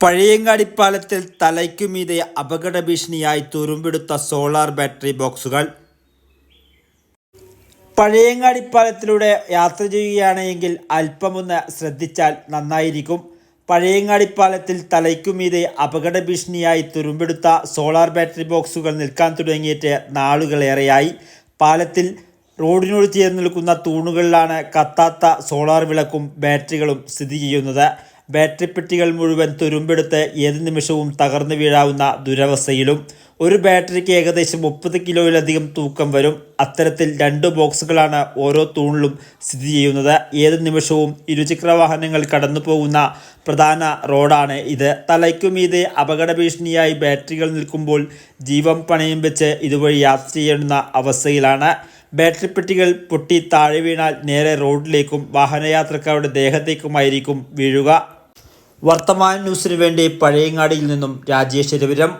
പഴയങ്ങാടിപ്പാലത്തിൽ തലയ്ക്കുമീതെ അപകട ഭീഷണിയായി തുരുമ്പെടുത്ത solar battery ബോക്സുകൾ. പഴയങ്ങാടിപ്പാലത്തിലൂടെ യാത്ര ചെയ്യുകയാണെങ്കിൽ അല്പമൊന്ന് ശ്രദ്ധിച്ചാൽ നന്നായിരിക്കും. പഴയങ്ങാടിപ്പാലത്തിൽ തലയ്ക്കുമീതെ അപകട ഭീഷണിയായി തുരുമ്പെടുത്ത സോളാർ ബാറ്ററി ബോക്സുകൾ നിൽക്കാൻ തുടങ്ങിയിട്ട് നാളുകളേറെയായി. പാലത്തിൽ റോഡിനോട് ചേർന്ന് നിൽക്കുന്ന തൂണുകളിലാണ് കത്താത്ത സോളാർ വിളക്കും ബാറ്ററികളും സ്ഥിതി ചെയ്യുന്നത്. ബാറ്ററി പെട്ടികൾ മുഴുവൻ തുരുമ്പെടുത്ത് ഏത് നിമിഷവും തകർന്നു വീഴാവുന്ന ദുരവസ്ഥയിലും ഒരു ബാറ്ററിക്ക് ഏകദേശം മുപ്പത് കിലോയിലധികം തൂക്കം വരും. അത്തരത്തിൽ രണ്ട് ബോക്സുകളാണ് ഓരോ തൂണിലും സ്ഥിതി ചെയ്യുന്നത്. ഏത് നിമിഷവും ഇരുചക്ര വാഹനങ്ങൾ കടന്നു പോകുന്ന പ്രധാന റോഡാണ് ഇത്. തലയ്ക്കുമീതെ അപകട ഭീഷണിയായി ബാറ്ററികൾ നിൽക്കുമ്പോൾ ജീവൻ പണയം വെച്ച് ഇതുവഴി യാത്ര ചെയ്യുന്ന അവസ്ഥയിലാണ്. ബാറ്ററി പെട്ടികൾ പൊട്ടി താഴെ വീണാൽ നേരെ റോഡിലേക്കും വാഹനയാത്രക്കാരുടെ ദേഹത്തേക്കുമായിരിക്കും വീഴുക. വർത്തമാന ന്യൂസിനു വേണ്ടി പഴയങ്ങാടിയിൽ നിന്നും രാജേഷ് രവിരം